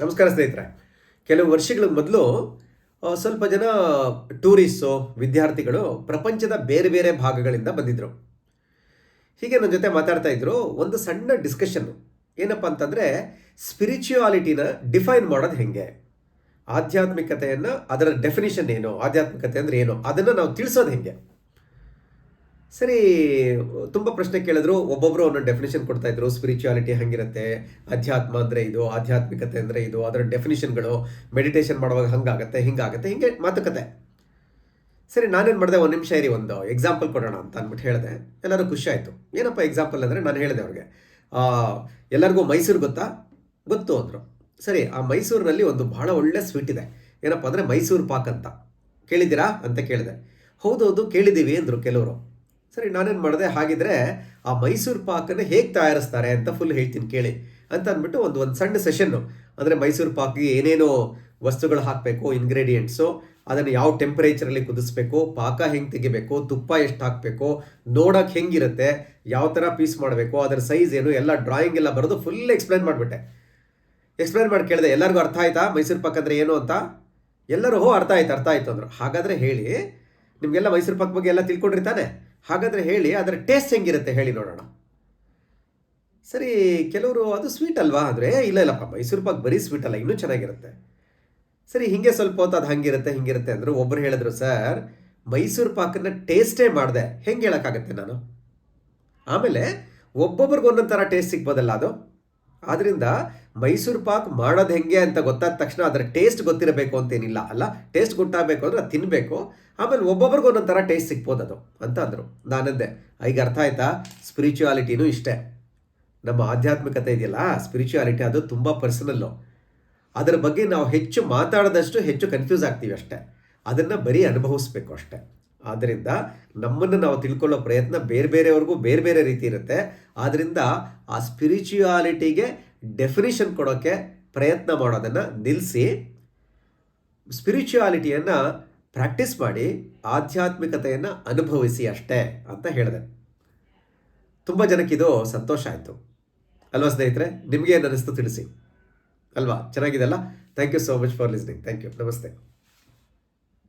ನಮಸ್ಕಾರ ಸ್ನೇಹಿತರೆ. ಕೆಲವು ವರ್ಷಗಳ ಮೊದಲು ಸ್ವಲ್ಪ ಜನ ಟೂರಿಸ್ಟು, ವಿದ್ಯಾರ್ಥಿಗಳು ಪ್ರಪಂಚದ ಬೇರೆ ಬೇರೆ ಭಾಗಗಳಿಂದ ಬಂದಿದ್ದರು ಹೀಗೆ ನನ್ನ ಜೊತೆ ಮಾತಾಡ್ತಾ ಇದ್ರು, ಒಂದು ಸಣ್ಣ ಡಿಸ್ಕಷನ್ನು ಏನಪ್ಪ ಅಂತಂದರೆ ಸ್ಪಿರಿಚುಯಾಲಿಟಿನ ಡಿಫೈನ್ ಮಾಡೋದು ಹೆಂಗೆ? ಆಧ್ಯಾತ್ಮಿಕತೆಯನ್ನು, ಅದರ ಡೆಫಿನಿಷನ್ ಏನು? ಆಧ್ಯಾತ್ಮಿಕತೆ ಅಂದರೆ ಏನು? ಅದನ್ನು ನಾವು ತಿಳಿಸೋದು ಹೆಂಗೆ? ಸರಿ, ತುಂಬ ಪ್ರಶ್ನೆ ಕೇಳಿದ್ರು. ಒಬ್ಬೊಬ್ಬರು ಒಂದೊಂದು ಡೆಫಿನೇಷನ್ ಕೊಡ್ತಾ ಇದ್ರು. ಸ್ಪಿರಿಚುಯಾಲಿಟಿ ಹಂಗಿರುತ್ತೆ, ಅಧ್ಯಾತ್ಮ ಅಂದರೆ ಇದು, ಆಧ್ಯಾತ್ಮಿಕತೆ ಅಂದರೆ ಇದು, ಅದರ ಡೆಫಿನಿಷನ್ಗಳು ಮೆಡಿಟೇಷನ್ ಮಾಡುವಾಗ ಹಂಗಾಗತ್ತೆ, ಹಿಂಗಾಗತ್ತೆ, ಹಿಂಗೆ ಮಾತುಕತೆ. ಸರಿ, ನಾನೇನು ಮಾಡಿದೆ? ಒಂದು ನಿಮಿಷ ಇರಿ, ಒಂದು ಎಕ್ಸಾಂಪಲ್ ಕೊಡೋಣ ಅಂತ ಅಂದ್ಬಿಟ್ಟು ಹೇಳಿದೆ. ಎಲ್ಲರೂ ಖುಷಿ ಆಯಿತು. ಏನಪ್ಪ ಎಕ್ಸಾಂಪಲ್ ಅಂದರೆ ನಾನು ಹೇಳಿದೆ ಅವ್ರಿಗೆ. ಎಲ್ಲರಿಗೂ ಮೈಸೂರು ಗೊತ್ತಾ? ಗೊತ್ತು ಅಂದರು. ಸರಿ, ಆ ಮೈಸೂರಿನಲ್ಲಿ ಒಂದು ಬಹಳ ಒಳ್ಳೆ ಸ್ವೀಟ್ ಇದೆ. ಏನಪ್ಪ ಅಂದರೆ ಮೈಸೂರು ಪಾಕ್ ಅಂತ. ಕೇಳಿದ್ದೀರಾ? ಅಂತ ಕೇಳಿದೆ. ಹೌದೌದು, ಕೇಳಿದ್ದೀವಿ ಅಂದರು ಕೆಲವರು. ಸರಿ, ನಾನೇನು ಮಾಡಿದೆ? ಹಾಗಿದ್ರೆ ಆ ಮೈಸೂರು ಪಾಕನ್ನು ಹೇಗೆ ತಯಾರಿಸ್ತಾರೆ ಅಂತ ಫುಲ್ ಹೇಳ್ತೀನಿ ಕೇಳಿ ಅಂತ ಅಂದ್ಬಿಟ್ಟು ಒಂದು ಒಂದು ಸಣ್ಣ ಸೆಷನ್ನು ಅಂದರೆ ಮೈಸೂರು ಪಾಕ್ಗೆ ಏನೇನೋ ವಸ್ತುಗಳು ಹಾಕಬೇಕು ಇಂಗ್ರೀಡಿಯೆಂಟ್ಸು ಅದನ್ನು ಯಾವ ಟೆಂಪರೇಚರಲ್ಲಿ ಕುದಿಸ್ಬೇಕು, ಪಾಕ ಹೆಂಗೆ ತೆಗಿಬೇಕು, ತುಪ್ಪ ಎಷ್ಟು ಹಾಕಬೇಕು, ನೋಡೋಕೆ ಹೆಂಗಿರುತ್ತೆ, ಯಾವ ಥರ ಪೀಸ್ ಮಾಡಬೇಕು, ಅದರ ಸೈಜ್ ಏನು, ಎಲ್ಲ ಡ್ರಾಯಿಂಗ್ ಎಲ್ಲ ಬರೋದು ಫುಲ್ ಎಕ್ಸ್ಪ್ಲೈನ್ ಮಾಡಿಬಿಟ್ಟೆ. ಎಕ್ಸ್ಪ್ಲೈನ್ ಮಾಡಿ ಕೇಳಿದೆ, ಎಲ್ಲರಿಗೂ ಅರ್ಥ ಆಯ್ತಾ? ಮೈಸೂರು ಪಾಕ್ ಅಂದರೆ ಏನು ಅಂತ? ಎಲ್ಲರೂ ಹೋ, ಅರ್ಥ ಆಯ್ತು ಅರ್ಥ ಆಯ್ತು ಅಂದರು. ಹಾಗಾದರೆ ಹೇಳಿ, ನಿಮಗೆಲ್ಲ ಮೈಸೂರು ಪಾಕ್ ಬಗ್ಗೆ ಎಲ್ಲ ತಿಳ್ಕೊಂಡ್ರಿ ತಾನೆ ಹಾಗಾದರೆ ಹೇಳಿ, ಅದರ ಟೇಸ್ಟ್ ಹೆಂಗಿರುತ್ತೆ ಹೇಳಿ ನೋಡೋಣ. ಸರಿ, ಕೆಲವರು ಅದು ಸ್ವೀಟ್ ಅಲ್ವಾ? ಅಂದರೆ ಇಲ್ಲ ಇಲ್ಲಪ್ಪ ಮೈಸೂರು ಪಾಕ್ ಬರೀ ಸ್ವೀಟ್ ಅಲ್ಲ, ಇನ್ನೂ ಚೆನ್ನಾಗಿರುತ್ತೆ. ಸರಿ, ಹಿಂಗೆ ಸ್ವಲ್ಪ ಹೊತ್ತು ಅದು ಹಂಗಿರುತ್ತೆ, ಹಿಂಗಿರುತ್ತೆ ಅಂದರು ಒಬ್ಬರು ಹೇಳಿದ್ರು, ಸರ್, ಮೈಸೂರು ಪಾಕನ್ನ ಟೇಸ್ಟೇ ಮಾಡಿದೆ. ಹೆಂಗೆ ಹೇಳೋಕ್ಕಾಗತ್ತೆ ನಾನು? ಆಮೇಲೆ ಒಬ್ಬೊಬ್ರಿಗೆ ಒಂದೊಂದು ಥರ ಟೇಸ್ಟ್ ಸಿಗ್ಬೋದಲ್ಲ ಅದು? ಆದ್ದರಿಂದ ಮೈಸೂರು ಪಾಕ್ ಮಾಡೋದು ಹೆಂಗೆ ಅಂತ ಗೊತ್ತಾದ ತಕ್ಷಣ ಅದರ ಟೇಸ್ಟ್ ಗೊತ್ತಿರಬೇಕು ಅಂತೇನಿಲ್ಲ, ಅಲ್ಲ? ಟೇಸ್ಟ್ ಗೊತ್ತಾಗಬೇಕು ಅಂದರೆ ಅದು ತಿನ್ನಬೇಕು ಆಮೇಲೆ ಒಬ್ಬೊಬ್ರಿಗೆ ಒಂದೊಂದು ಥರ ಟೇಸ್ಟ್ ಸಿಗ್ಬೋದು ಅದು ಅಂತ ಅಂದರು. ನಾನಂದೆ, ಈಗ ಅರ್ಥ ಆಯ್ತಾ? ಸ್ಪಿರಿಚುಯಾಲಿಟಿನೂ ಇಷ್ಟೇ. ನಮ್ಮ ಆಧ್ಯಾತ್ಮಿಕತೆ ಇದೆಯಲ್ಲ, ಸ್ಪಿರಿಚುವಾಲಿಟಿ ಅದು ತುಂಬ ಪರ್ಸನಲ್ಲು. ಅದರ ಬಗ್ಗೆ ನಾವು ಹೆಚ್ಚು ಮಾತಾಡದಷ್ಟು ಹೆಚ್ಚು ಕನ್ಫ್ಯೂಸ್ ಆಗ್ತೀವಿ ಅಷ್ಟೇ. ಅದನ್ನು ಬರೀ ಅನುಭವಿಸ್ಬೇಕು ಅಷ್ಟೇ. ಆದ್ದರಿಂದ ನಮ್ಮನ್ನು ನಾವು ತಿಳ್ಕೊಳ್ಳೋ ಪ್ರಯತ್ನ ಬೇರೆ ಬೇರೆಯವ್ರಿಗೂ ಬೇರೆ ಬೇರೆ ರೀತಿ ಇರುತ್ತೆ. ಆದ್ದರಿಂದ ಆ ಸ್ಪಿರಿಚುಯಾಲಿಟಿಗೆ ಡೆಫಿನಿಷನ್ ಕೊಡೋಕ್ಕೆ ಪ್ರಯತ್ನ ಮಾಡೋದನ್ನು ನಿಲ್ಲಿಸಿ ಸ್ಪಿರಿಚುಯಾಲಿಟಿಯನ್ನು ಪ್ರಾಕ್ಟೀಸ್ ಮಾಡಿ, ಆಧ್ಯಾತ್ಮಿಕತೆಯನ್ನು ಅನುಭವಿಸಿ ಅಷ್ಟೇ ಅಂತ ಹೇಳಿದೆ. ತುಂಬ ಜನಕ್ಕಿದು ಸಂತೋಷ ಆಯಿತು. ಅಲ್ವಾ ಸ್ನೇಹಿತರೆ? ನಿಮಗೆ ಅನ್ನಿಸ್ತು ತಿಳಿಸಿ. ಅಲ್ವಾ? ಚೆನ್ನಾಗಿದೆ ಅಲ್ಲ thank you so much for listening thank you ನಮಸ್ತೆ.